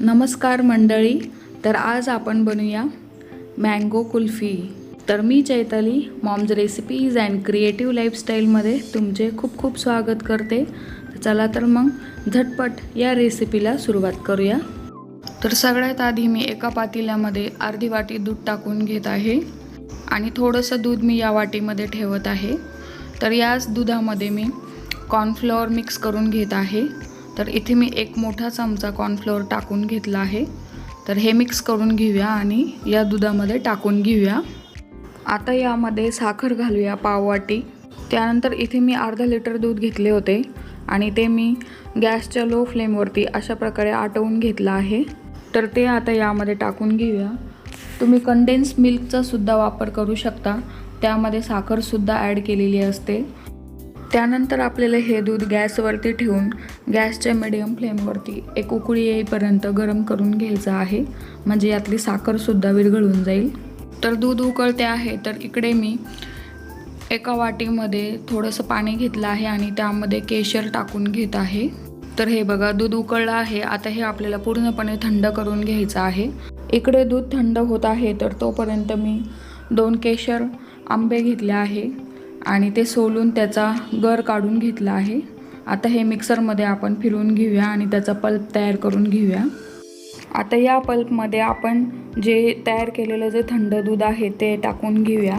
नमस्कार मंडळी तर आज आपण बनवूया मँगो कुल्फी. तर मी Chaitali moms recipes and creative लाईफस्टाईलमध्ये तुमचे खूप खूप स्वागत करते. चला तर मग झटपट या रेसिपीला सुरुवात करूया. तर सगळ्यात आधी मी एका पातेल्यामध्ये अर्धी वाटी दूध टाकून घेत आहे आणि थोडंसं दूध मी या वाटीमध्ये ठेवत आहे. तर याच दुधामध्ये मी कॉर्नफ्लॉवर मिक्स करून घेत आहे. तर इथे मी एक मोठा चमचा कॉर्नफ्लोअर टाकून घेतला आहे. तर हे मिक्स करून घेऊया आणि या दुधामध्ये टाकून घेऊया. आता यामध्ये साखर घालूया पाववाटी. त्यानंतर इथे मी अर्धा लिटर दूध घेतले होते आणि ते मी गॅसच्या लो फ्लेमवरती अशा प्रकारे आटवून घेतलं आहे. तर ते आता यामध्ये टाकून घेऊया. तुम्ही कंडेन्स मिल्कचा सुद्धा वापर करू शकता. त्यामध्ये साखरसुद्धा ॲड केलेली असते. त्यानंतर आपल्याला हे दूध गॅसवरती ठेवून गॅसच्या मिडियम फ्लेमवरती एक उकळी येईपर्यंत गरम करून घ्यायचं आहे. म्हणजे यातली साखरसुद्धा विरघळून जाईल. तर दूध उकळते आहे तर इकडे मी एका वाटीमध्ये थोडंसं पाणी घेतलं आहे आणि त्यामध्ये केशर टाकून घेत आहे. तर हे बघा दूध उकळलं आहे. आता हे आपल्याला पूर्णपणे थंड करून घ्यायचं आहे. इकडे दूध थंड होत आहे तर तोपर्यंत मी दोन केशर आंबे घेतले आहे. आणि ते सोलून त्याचा गर काढून घेतला आहे. आता हे मिक्सरमध्ये आपण फिरवून घेऊया आणि त्याचा पल्प तयार करून घेऊया. आता या पल्पमध्ये आपण जे तयार केलेलं जे थंड दूध आहे ते टाकून घेऊया.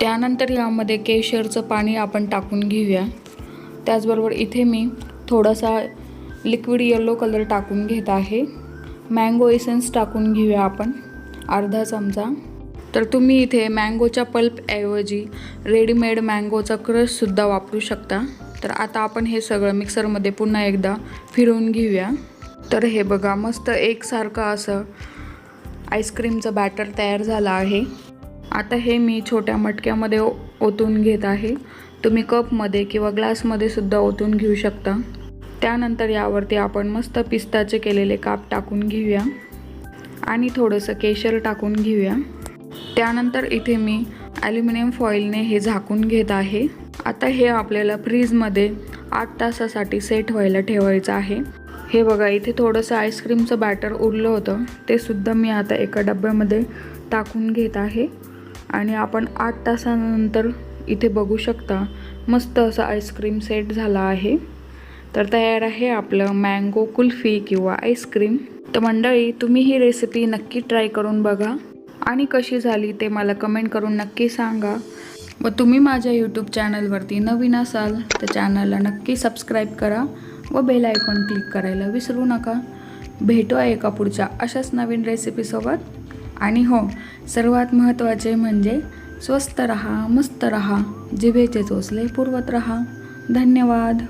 त्यानंतर यामध्ये केशरचं पाणी आपण टाकून घेऊया. त्याचबरोबर इथे मी थोडासा लिक्विड येलो कलर टाकून घेत आहे. मँगो एसेन्स टाकून घेऊया आपण. अर्धा चमचा. तर तुम्ही इथे मँगोच्या पल्पऐवजी रेडीमेड मँगोचा क्रशसुद्धा वापरू शकता. तर आता आपण हे सगळं मिक्सरमध्ये पुन्हा एकदा फिरवून घेऊया. तर हे बघा मस्त एकसारखं असं आईस्क्रीमचं बॅटर तयार झालं आहे. आता हे मी छोट्या मटक्यामध्ये ओतून घेत आहे. तुम्ही कपमध्ये किंवा ग्लासमध्ये सुद्धा ओतून घेऊ शकता. त्यानंतर यावरती आपण मस्त पिस्ताचे केलेले काप टाकून घेऊया. आणि थोडंसं केशर टाकून घेऊया. त्यानंतर इथे मी ॲल्युमिनियम फॉईलने हे झाकून घेत आहे. आता हे आपल्याला फ्रीजमध्ये आठ तासासाठी सेट व्हायला ठेवायचं आहे. हे बघा इथे थोडंसं आईस्क्रीमचं बॅटर उरलं होतं. ते सुद्धा मी आता एका डब्यामध्ये टाकून घेत आहे. आणि आपण आठ तासानंतर इथे बघू शकता मस्त असं आईस्क्रीम सेट झाला आहे. तर तयार आहे आपलं मँगो कुल्फी किंवा आईस्क्रीम तर मंडळी तुम्ही ही रेसिपी नक्की ट्राय करून बघा. आणि कशी झाली ते मला कमेंट करून नक्की सांगा. व तुम्ही माझ्या यूट्यूब चॅनलवरती नवीन असाल तर चॅनलला नक्की सबस्क्राईब करा व बेल आयकॉन क्लिक करायला विसरू नका. भेटूया एका पुढच्या अशाच नवीन रेसिपीसोबत आणि हो सर्वात महत्त्वाचे म्हणजे स्वस्त रहा मस्त रहा जिभेचे चोचले पुरवत रहा. धन्यवाद.